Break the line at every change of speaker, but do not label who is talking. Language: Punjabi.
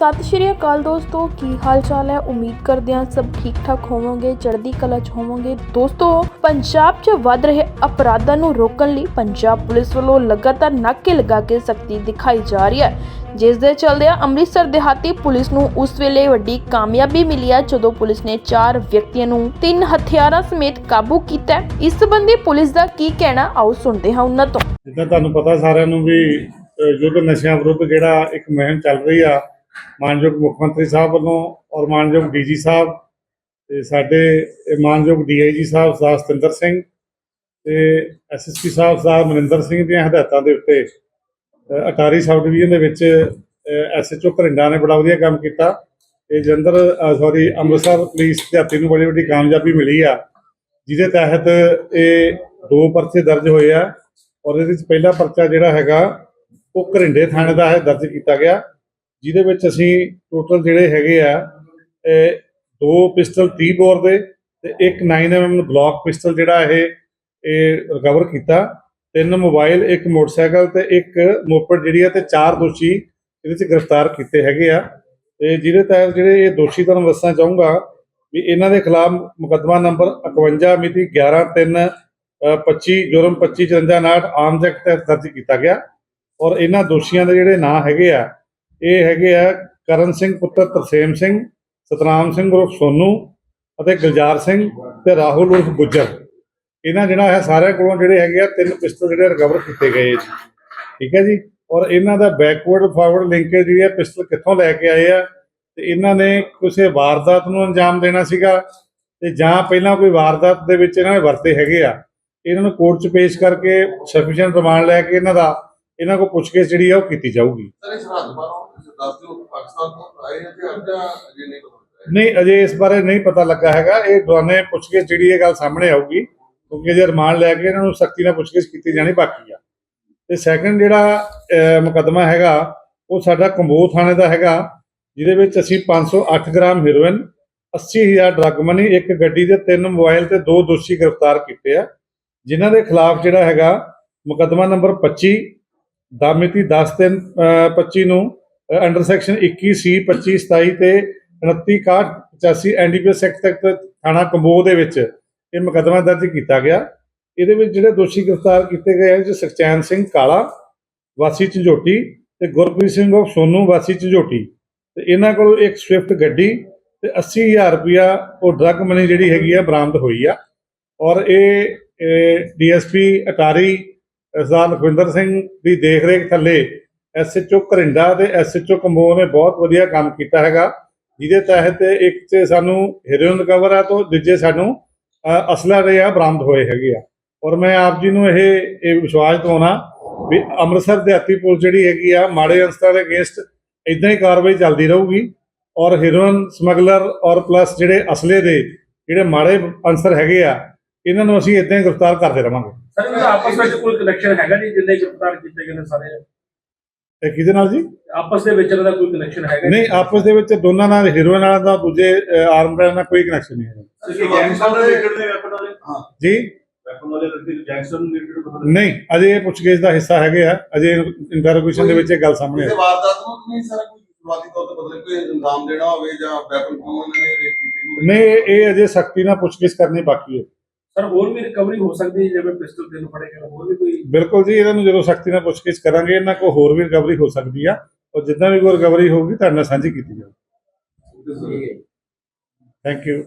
ਸਤਿ ਸ਼੍ਰੀ ਅਕਾਲ ਦੋਸਤੋ, ਕੀ ਹਾਲ ਚਾਲ ਹੈ? ਉਮੀਦ ਕਰਦੇ ਹਾਂ ਸਭ ਠੀਕ ਠਾਕ ਹੋਵੋਗੇ, ਚੜ੍ਹਦੀ ਕਲਾ 'ਚ ਹੋਵੋਗੇ। ਦੋਸਤੋ, ਪੰਜਾਬ 'ਚ ਵੱਧ ਰਹੇ ਅਪਰਾਧਾਂ ਨੂੰ ਰੋਕਣ ਲਈ ਪੰਜਾਬ ਪੁਲਿਸ ਵੱਲੋਂ ਲਗਾਤਾਰ ਨਾਕੇ ਲਗਾ ਕੇ ਸਖਤੀ ਦਿਖਾਈ ਜਾ ਰਹੀ ਹੈ। ਜਿਸ ਦੇ ਚੱਲਦਿਆਂ ਅੰਮ੍ਰਿਤਸਰ ਦਿਹਾਤੀ ਪੁਲਿਸ ਨੂੰ ਉਸ ਵੇਲੇ ਵੱਡੀ ਕਾਮਯਾਬੀ ਮਿਲੀ ਹੈ, ਜਦੋਂ ਪੁਲਿਸ ਨੇ ਚਾਰ ਵਿਅਕਤੀਆਂ ਨੂੰ ਤਿੰਨ ਹਥਿਆਰਾਂ ਸਮੇਤ ਕਾਬੂ ਕੀਤਾ ਇਸ ਸੰਬੰਧੀ ਪੁਲਿਸ ਦਾ ਕੀ ਕਹਿਣਾ, ਆਓ ਸੁਣਦੇ ਹਾਂ ਉਹਨਾਂ ਤੋਂ।
ਜਿੱਦਾਂ ਤੁਹਾਨੂੰ ਪਤਾ ਸਾਰਿਆਂ ਨੂੰ ਵੀ ਯੁੱਧ ਨਸ਼ਿਆਂ ਵਿਰੁੱਧ ਜਿਹੜਾ ਇੱਕ ਮੁਹਿੰਮ ਚੱਲ ਰਹੀ ਆ ਮਾਨਯੋਗ ਮੁੱਖ ਮੰਤਰੀ ਸਾਹਿਬ ਵੱਲੋਂ ਔਰ ਮਾਨਯੋਗ ਡੀਜੀ ਸਾਹਿਬ ਤੇ ਸਾਡੇ ਇਹ ਮਾਨਯੋਗ ਡੀਆਈਜੀ ਸਾਹਿਬ ਸਰਦਾਰ ਸਤਿੰਦਰ ਸਿੰਘ ਤੇ ਐਸਐਸਪੀ ਸਾਹਿਬ ਸਰਦਾਰ ਮਨਿੰਦਰ ਸਿੰਘ ਦੀਆਂ ਹਦਾਇਤਾਂ ਦੇ ਉੱਤੇ ਅਟਾਰੀ ਸਬ ਡਿਵੀਜ਼ਨ ਦੇ ਵਿੱਚ ਐਸਐਚਓ ਘਰਿੰਡਾ ਨੇ ਬੜਾ ਵਧੀਆ ਕੰਮ ਕੀਤਾ। ਇਹ ਜਲੰਧਰ ਸੌਰੀ, ਅੰਮ੍ਰਿਤਸਰ ਪੁਲਿਸ ਦਿਹਾਤੀ ਨੂੰ ਬੜੀ ਵੱਡੀ ਕਾਮਯਾਬੀ ਮਿਲੀ ਆ, ਜਿਹਦੇ ਤਹਿਤ ਇਹ ਦੋ ਪਰਚੇ ਦਰਜ ਹੋਏ ਆ ਔਰ ਇਹਦੇ ਵਿੱਚ ਪਹਿਲਾ ਪਰਚਾ ਜਿਹੜਾ ਹੈਗਾ, ਉਹ ਘਰਿੰਡੇ ਥਾਣੇ ਦਾ ਹੈ, ਦਰਜ ਕੀਤਾ ਗਿਆ। ਜਿਹਦੇ ਵਿੱਚ ਅਸੀਂ ਟੋਟਲ ਜਿਹੜੇ ਹੈਗੇ ਆ ਦੋ ਪਿਸਟਲ 30 ਬੋਰ ਦੇ ਤੇ ਇੱਕ 9mm ਬਲੌਕ ਪਿਸਟਲ ਜਿਹੜਾ ਇਹ ਇਹ ਰਿਕਵਰ ਕੀਤਾ। ਤਿੰਨ ਮੋਬਾਈਲ ਇੱਕ ਮੋਟਰਸਾਈਕਲ ਤੇ ਇੱਕ ਮੋਪੜ ਜਿਹੜੀ ਆ ਤੇ ਚਾਰ ਦੋਸ਼ੀ ਇਹਦੇ ਵਿੱਚ ਗ੍ਰਿਫਤਾਰ ਕੀਤੇ ਹੈਗੇ ਆ। ਤੇ ਜਿਹਦੇ ਤਹਿਤ ਜਿਹੜੇ ਇਹ ਦੋਸ਼ੀ ਤੁਹਾਨੂੰ ਦੱਸਣਾ ਚਾਹੂੰਗਾ ਵੀ ਇਹਨਾਂ ਦੇ ਖਿਲਾਫ ਮੁਕੱਦਮਾ ਨੰਬਰ 51 ਮਿਤੀ 11 3 25 ਜੁਰਮ 25 54 ਆਮ ਐਕਟ ਤਹਿਤ ਦਰਜ ਕੀਤਾ ਗਿਆ। ਔਰ ਇਹਨਾਂ ਦੋਸ਼ੀਆਂ ਦੇ ਜਿਹੜੇ ਨਾਂ ਹੈਗੇ ਆ ਇਹ ਹੈਗੇ ਆ ਕਰਨ ਸਿੰਘ ਪੁੱਤਰ ਤਰਸੇਮ ਸਿੰਘ, ਸਤਨਾਮ ਸਿੰਘ ਉਰਫ ਸੋਨੂ ਅਤੇ ਗੁਲਜ਼ਾਰ ਸਿੰਘ ਤੇ ਰਾਹੁਲ ਉਰਫ ਗੁੱਜਰ। ਇਹਨਾਂ ਜਿਹੜਾ ਹੈ ਸਾਰਿਆਂ ਕੋਲੋਂ ਜਿਹੜੇ ਹੈਗੇ ਆ ਤਿੰਨ ਪਿਸਤਲ ਜਿਹੜੇ ਰਿਕਵਰ ਕੀਤੇ ਗਏ ਜੀ। ਠੀਕ ਹੈ ਜੀ? ਔਰ ਇਹਨਾਂ ਦਾ ਬੈਕਵਰਡ ਫਾਰਵਰਡ ਲਿੰਕੇਜ ਜਿਹੜੀ ਹੈ ਪਿਸਤਲ ਕਿੱਥੋਂ ਲੈ ਕੇ ਆਏ ਆ? ਤੇ ਇਹਨਾਂ ਨੇ ਕਿਸੇ ਵਾਰਦਾਤ ਨੂੰ ਅੰਜਾਮ ਦੇਣਾ ਸੀਗਾ? ਤੇ ਜਾਂ ਪਹਿਲਾਂ ਕੋਈ ਵਾਰਦਾਤ ਦੇ ਵਿੱਚ ਇਹਨਾਂ ਨੇ ਵਰਤੇ ਹੈਗੇ ਆ? ਇਹਨਾਂ ਨੂੰ ਕੋਰਟ 'ਚ ਪੇਸ਼ ਕਰਕੇ ਸਫੀਸ਼ੀਐਂਟ ਰਿਮਾਂਡ ਲੈ ਕੇ ਇਹਨਾਂ ਦਾ, ਇਹਨਾਂ ਕੋਲ ਪੁੱਛਗਿੱਛ ਜਿਹੜੀ ਆ ਉਹ ਕੀਤੀ ਜਾਊਗੀ।
ਸਰ, ਇਸ ਰਾਤ ਦੱਸ ਦਿਓ ਪਾਕਿਸਤਾਨ ਤੋਂ ਆਏ ਨੇ ਤੇ ਅੱਡਾ ਅਜੇ ਨਹੀਂ ਪਤਾ
ਨਹੀਂ ਅਜੇ ਇਸ ਬਾਰੇ ਨਹੀਂ ਪਤਾ ਲੱਗਾ ਹੈਗਾ। ਇਹ ਦੋਨੇ ਪੁੱਛਗਿੱਛ ਜਿਹੜੀ ਇਹ ਗੱਲ ਸਾਹਮਣੇ ਆਊਗੀ ਕਿਉਂਕਿ ਜੇ ਰਿਮਾਂਡ ਲੈ ਕੇ ਇਹਨਾਂ ਨੂੰ ਸਖਤੀ ਨਾਲ ਪੁੱਛਗਿੱਛ ਕੀਤੀ ਜਾਣੀ ਬਾਕੀ ਆ। ਤੇ ਸੈਕੰਡ ਜਿਹੜਾ ਅਹ, ਮੁਕੱਦਮਾ ਹੈਗਾ ਉਹ ਸਾਡਾ ਕੰਬੋ ਥਾਣੇ ਦਾ ਹੈਗਾ ਜਿਹਦੇ ਵਿੱਚ ਅਸੀਂ 508 ਗ੍ਰਾਮ ਹੈਰੋਇਨ 80000 ਡਰੱਗ ਮਨੀ ਇੱਕ ਗੱਡੀ ਦੇ ਤਿੰਨ ਮੋਬਾਈਲ ਤੇ ਦੋ ਦੋਸ਼ੀ ਗ੍ਰਿਫਤਾਰ ਕੀਤੇ ਆ। ਜਿਨ੍ਹਾਂ ਦੇ ਖਿਲਾਫ ਜਿਹੜਾ ਹੈਗਾ ਮੁਕੱਦਮਾ ਨੰਬਰ 25 ਦਾ ਮਿਤੀ 10 ਤਿੰਨ 25 ਨੂੰ ਅੰਡਰ ਸੈਕਸ਼ਨ 21 ਸੀ 25 27 ਤੇ 29 61 85 ਐਨਡੀਪੀਐਸ ਐਕਟ ਤੱਕ ਥਾਣਾ ਕੰਬੋ ਦੇ ਵਿੱਚ ਇਹ ਮੁਕੱਦਮਾ ਦਰਜ ਕੀਤਾ ਗਿਆ। ਇਹਦੇ ਵਿੱਚ ਜਿਹੜੇ ਦੋਸ਼ੀ ਗ੍ਰਿਫਤਾਰ ਕੀਤੇ ਗਏ ਹਨ ਜੀ ਸੁਖਚੈਨ ਸਿੰਘ ਕਾਲਾ, ਵਾਸੀ ਝੰਜੋਟੀ ਤੇ ਗੁਰਪ੍ਰੀਤ ਸਿੰਘ ਉਹ ਸੋਨੂ, ਵਾਸੀ ਝੰਜੋਟੀ। ਤੇ ਇਹਨਾਂ ਕੋਲੋਂ ਇੱਕ ਸਵਿਫਟ ਗੱਡੀ ਤੇ 80000 ਰੁਪਇਆ ਉਹ ਡਰੱਗ ਮਨੀ ਜਿਹੜੀ ਹੈਗੀ ਆ, ਬਰਾਮਦ ਹੋਈ ਆ। ਔਰ ਇਹ ਡੀਐਸਪੀ ਅਟਾਰੀ ਸਰਦਾਰ ਲਖਵਿੰਦਰ ਸਿੰਘ ਦੀ ਦੇਖਰੇਖ ਥੱਲੇ ਐਸਐਚਓ ਘਰਿੰਡਾ ਤੇ ਐਸਐਚਓ ਕੰਬੋ ਨੇ ਬਹੁਤ ਵਧੀਆ ਕੰਮ ਕੀਤਾ ਹੈਗਾ। ਜਿਹਦੇ ਤਹਿਤ ਇੱਕ ਤੇ ਸਾਨੂੰ ਹੀਰੋਇਨ ਰਿਕਵਰ ਆ ਤੋਂ ਦੂਜੇ ਸਾਨੂੰ ਅਸਲਾ ਦੇ ਆ ਬਰਾਮਦ ਹੋਏ ਹੈਗੇ ਆ। ਔਰ ਮੈਂ ਆਪ ਜੀ ਨੂੰ ਇਹ ਇਹ ਵਿਸ਼ਵਾਸ ਦਿਵਾਉਣਾ ਵੀ ਅੰਮ੍ਰਿਤਸਰ ਦਿਹਾਤੀ ਪੁਲਿਸ ਜਿਹੜੀ ਹੈਗੀ ਆ, ਮਾੜੇ ਅੰਸਰਾਂ ਦੇ ਅਗੇਂਸਟ ਇਦਾਂ ਹੀ ਕਾਰਵਾਈ ਚੱਲਦੀ ਰਹੂਗੀ। ਔਰ ਹੀਰੋਇਨ ਸਮਗਲਰ ਔਰ ਪਲੱਸ ਜਿਹੜੇ ਅਸਲੇ ਦੇ, ਜਿਹੜੇ ਮਾੜੇ ਅੰਸਰ ਹੈਗੇ ਆ, ਇਹਨਾਂ ਨੂੰ ਅਸੀਂ ਇਦਾਂ ਹੀ ਗ੍ਰਿਫਤਾਰ ਕਰਦੇ ਰਵਾਂਗੇ।
ਸਰ ਇਹਨਾਂ ਆਪਸ ਵਿੱਚ ਕੋਈ ਕਨੈਕਸ਼ਨ ਹੈਗਾ ਜੀ ਜਿੰਨੇ ਗ੍ਰਿਫਤਾਰ ਕੀਤੇ ਗਏ ਨੇ ਸਾਰੇ?
ਇਹ ਕਿਹਦੇ ਨਾਲ ਜੀ?
ਆਪਸ ਦੇ ਵਿੱਚ ਇਹਨਾਂ ਦਾ ਕੋਈ ਕਨੈਕਸ਼ਨ ਹੈਗਾ
ਨਹੀਂ ਆਪਸ ਦੇ ਵਿੱਚ ਦੋਨਾਂ ਨਾਲ ਹੀਰੋਇਨ ਵਾਲਾ ਦਾ ਦੂਜੇ ਆਰਮ ਬੈਂਡ ਨਾਲ ਕੋਈ ਕਨੈਕਸ਼ਨ ਨਹੀਂ ਹੈ
ਤੁਸੀਂ ਗੈਂਗਸਟਰ ਦੇ ਰਿਲੇਟਡ ਦੇ ਵੈਪਨ ਵਾਲੇ? ਹਾਂ।
ਜੀ?
ਵੈਪਨ ਵਾਲੇ ਗੈਂਗਸਟਰ ਨੂੰ ਰਿਲੇਟਡ
ਨਹੀਂ ਅਜੇ ਇਹ ਪੁੱਛਗਿੱਛ ਦਾ ਹਿੱਸਾ ਹੈਗੇ ਆ। ਅਜੇ ਇੰਟਰੋਗੇਸ਼ਨ ਦੇ ਵਿੱਚ ਇਹ ਗੱਲ ਸਾਹਮਣੇ ਆਈ
ਵਾਰਦਾਤ ਨੂੰ ਤਾਂ ਨਹੀਂ ਸਾਰਾ ਕੋਈ ਸ਼ੁਰੂਆਤੀ ਤੌਰ ਤੇ ਬਦਲੇ ਕੋਈ ਇਲਜ਼ਾਮ ਦੇਣਾ ਹੋਵੇ ਜਾਂ ਵੈਪਨ ਨੇ ਹੋਵੇ।
ਨਹੀਂ ਇਹ- ਇਹ ਅਜੇ ਸਖਤੀ ਨਾਲ ਪੁੱਛਗਿੱਛ ਕਰਨੀ ਬਾਕੀ ਹੈ।
ਸਰ ਹੋਰ ਵੀ ਰਿਕਵਰੀ ਹੋ ਸਕਦੀ ਹੈ ਜਿਵੇਂ ਪਿਸਟਲ ਤਿੰਨ ਫੜੇ ਗਏ ਹੋਰ ਵੀ ਕੋਈ
ਬਿਲਕੁਲ ਜੀ ਇਹਨਾਂ ਨੂੰ ਜਦੋਂ ਸਖਤੀ ਨਾਲ ਪੁੱਛਗਿੱਛ ਕਰਾਂਗੇ ਇਹਨਾਂ ਕੋਲ ਹੋਰ ਵੀ ਰਿਕਵਰੀ ਹੋ ਸਕਦੀ ਆ। ਔਰ ਜਿੱਦਾਂ ਵੀ ਕੋਈ ਰਿਕਵਰੀ ਹੋਊਗੀ ਤੁਹਾਡੇ ਨਾਲ ਸਾਂਝੀ ਕੀਤੀ ਜਾਊਗੀ ਥੈਂਕ ਯੂ